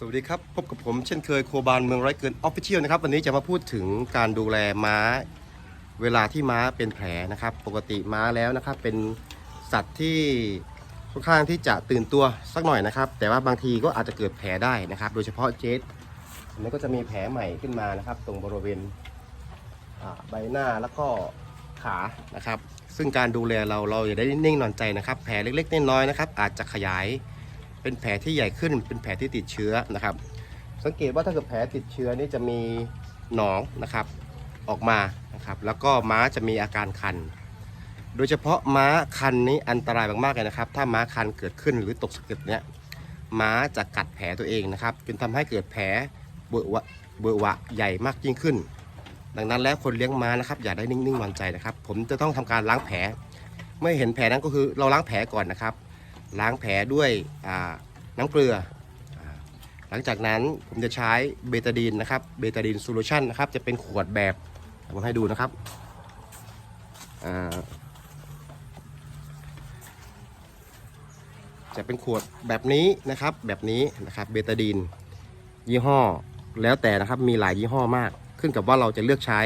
สวัสดีครับ พบกับผมเช่นเคยโคบานเมืองไร้เกินออฟฟิเชียลนะครับ วันนี้จะมาพูดถึงการดูแลม้า เวลาที่ม้าเป็นแผลนะครับ ปกติม้าแล้วนะครับ เป็นสัตว์ที่ค่อนข้างที่จะตื่นตัวสักหน่อยนะครับ แต่ว่าบางทีก็อาจจะเกิดแผลได้นะครับ โดยเฉพาะเจสอันนี้ก็จะมีแผลใหม่ขึ้นมานะครับ ตรงบริเวณใบหน้าแล้วก็ขานะครับ ซึ่งการดูแลเราเราอย่าได้นิ่งนอนใจนะครับ แผลเล็กๆน้อยๆนะครับ อาจจะขยาย เป็นแผลที่ใหญ่ขึ้น เป็นแผลที่ติดเชื้อนะครับ สังเกตว่าถ้าเกิดแผลติดเชื้อนี่จะมีหนองนะครับออกมานะครับ แล้วก็ม้าจะมีอาการคัน โดยเฉพาะม้าคันนี้อันตรายมากๆเลยนะครับ ถ้าม้าคันเกิดขึ้นหรือตกสะเก็ดเนี้ยม้าจะกัดแผลตัวเองนะครับจนทำให้เกิดแผลเบอวะเบอวะใหญ่มากยิ่งขึ้น ดังนั้นแล้วคนเลี้ยงม้านะครับ อย่าได้นิ่งๆวางใจนะครับ ผมจะต้องทำการล้างแผล เมื่อเห็นแผลนั้นก็คือเราล้างแผลก่อนนะครับ ล้างแผลด้วยน้ำเกลือ หลังจากนั้นผมจะใช้เบตาดีนนะครับ เบตาดีนโซลูชันนะครับ จะเป็นขวดแบบผมให้ดูนะครับจะเป็นขวดแบบนี้นะครับ แบบนี้นะครับ เบตาดีนยี่ห้อแล้วแต่นะครับมีหลายยี่ห้อมาก ขึ้นกับว่าเราจะเลือกใช้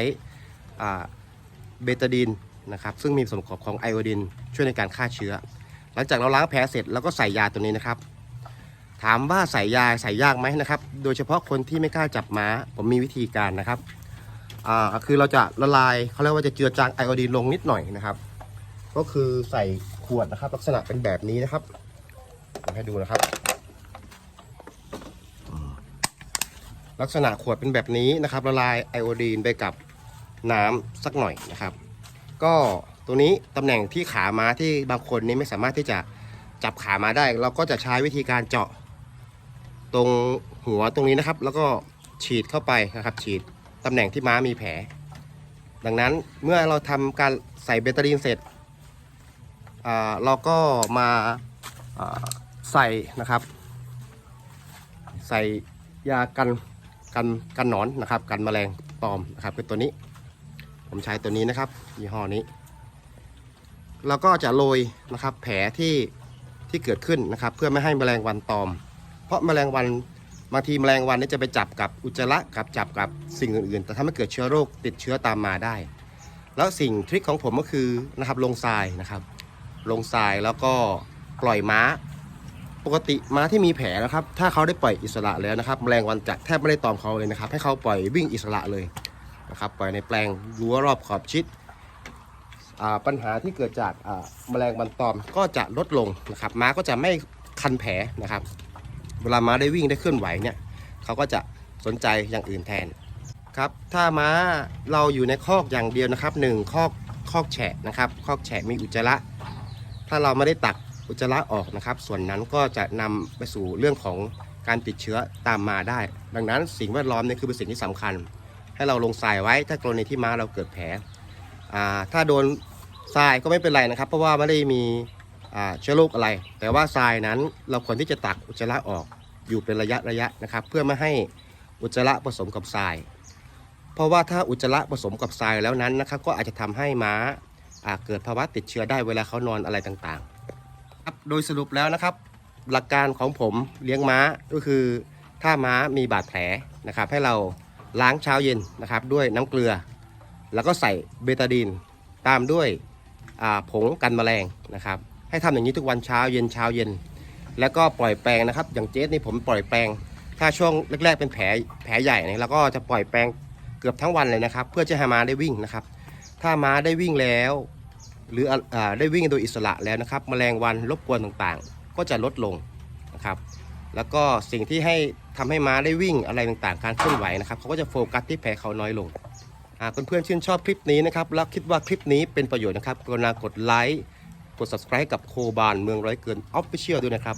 เบตาดีนนะครับ ซึ่งมีส่วนประกอบของไอโอดีนช่วยในการฆ่าเชื้อ หลังจากเราล้างแผลเสร็จแล้วก็ใส่ยาตัวนี้นะครับ ถามว่าใส่ยาใส่ยากไหมนะครับ โดยเฉพาะคนที่ไม่กล้าจับม้า ผมมีวิธีการนะครับอ่าคือเราจะละลายเขาเรียกว่าจะเจือจางไอโอดีนลงนิดหน่อยนะครับ ก็คือใส่ขวดนะครับ ลักษณะเป็นแบบนี้นะครับให้ดูนะครับ ลักษณะขวดเป็นแบบนี้นะครับละลายไอโอดีนไปกับน้ำสักหน่อยนะครับ ก็ ตัวนี้ตำแหน่งที่ขาม้าที่บางคนนี้ไม่สามารถที่จะจับขาม้าได้ เราก็จะใช้วิธีการเจาะตรงหัวตรงนี้นะครับ แล้วก็ฉีดเข้าไปนะครับ ฉีดตำแหน่งที่ม้ามีแผล ดังนั้นเมื่อเราทำการใส่เบตาดีนเสร็จเราก็มาาใส่นะครับ ใส่ยากันกันกันหนอนนะครับ กันแมลงตอมนะครับเป็นตัวนี้ ผมใช้ตัวนี้นะครับยี่ห้อนี้ แล้วก็จะโรยนะครับแผลที่ที่เกิดขึ้นนะครับ เพื่อไม่ให้แมลงวันตอม เพราะแมลงวันบางทีแมลงวันนี่จะไปจับกับอุจจาระกับจับกับสิ่งอื่นๆ แต่ถ้าไม่เกิดเชื้อโรคติดเชื้อตามมาได้ แล้วสิ่งทริคของผมก็คือนะครับลงทรายนะครับ ลงทรายแล้วก็ปล่อยม้า ปกติม้าที่มีแผลนะครับ ถ้าเขาได้ปล่อยอิสระแล้วนะครับ แมลงวันจะแทบไม่ได้ตอมเขาเลยนะครับ ให้เขาปล่อยวิ่งอิสระเลยนะครับ ปล่อยในแปลงรั้วรอบขอบชิด ปัญหาที่เกิดจากแมลงวันตอมก็จะลดลงนะครับ ม้าก็จะไม่คันแผลนะครับ เวลาม้าได้วิ่งได้เคลื่อนไหวเนี่ยเขาก็จะสนใจอย่างอื่นแทนครับ ถ้าม้าเราอยู่ในคอกอย่างเดียวนะครับหนึ่งคอกคอกแฉะนะครับ คอกแฉะมีอุจจาระ ถ้าเราไม่ได้ตักอุจจาระออกนะครับ ส่วนนั้นก็จะนำไปสู่เรื่องของการติดเชื้อตามมาได้ ดังนั้นสิ่งแวดล้อมนี่คือเป็นสิ่งที่สำคัญ ให้เราลงทรายไว้ถ้ากรณีที่ม้าเราเกิดแผลถ้าโดน ทรายก็ไม่เป็นไรนะครับ เพราะว่าไม่ได้มีเชื้อโรคอะไร แต่ว่าทรายนั้นเราควรที่จะตักอุจจาระออกอยู่เป็นระยะระยะนะครับ เพื่อไม่ให้อุจจาระผสมกับทราย เพราะว่าถ้าอุจจาระผสมกับทรายแล้วนั้นนะครับ ก็อาจจะทำให้ม้าเกิดภาวะติดเชื้อได้เวลาเขานอนอะไรต่างๆครับโดยสรุปแล้วนะครับ หลักการของผมเลี้ยงม้าก็คือถ้าม้ามีบาดแผลนะครับ ให้เราล้างเช้าเย็นนะครับ ด้วยน้ำเกลือ แล้วก็ใส่เบตาดีนตามด้วย ผงกันแมลงนะครับ ให้ทำอย่างนี้ทุกวันเช้าเย็นเช้าเย็น แล้วก็ปล่อยแปลงนะครับ อย่างเจสนี่ผมปล่อยแปลง ถ้าช่วงแรกๆเป็นแผลแผลใหญ่เนี่ยเราก็จะปล่อยแปลงเกือบทั้งวันเลยนะครับ เพื่อจะให้ม้าได้วิ่งนะครับ ถ้าม้าได้วิ่งแล้ว หรืออได้วิ่งโดยอิสระแล้วนะครับ แมลงวันรบกวนต่างๆ ก็จะลดลงนะครับ แล้วก็สิ่งที่ให้ทำให้ม้าได้วิ่งอะไรต่างๆ การเคลื่อนไหวนะครับเขาก็จะโฟกัสที่แผลเขาน้อยลงากเพื่อนๆชื่นชอบคลิปนี้นะครับและคิดว่าคลิปนี้เป็นประโยชน์นะครับกรุณากดไลค์กด subscribe กับโคบานเมืองร้อยเกินออฟฟิเชียลด้วยนะครับ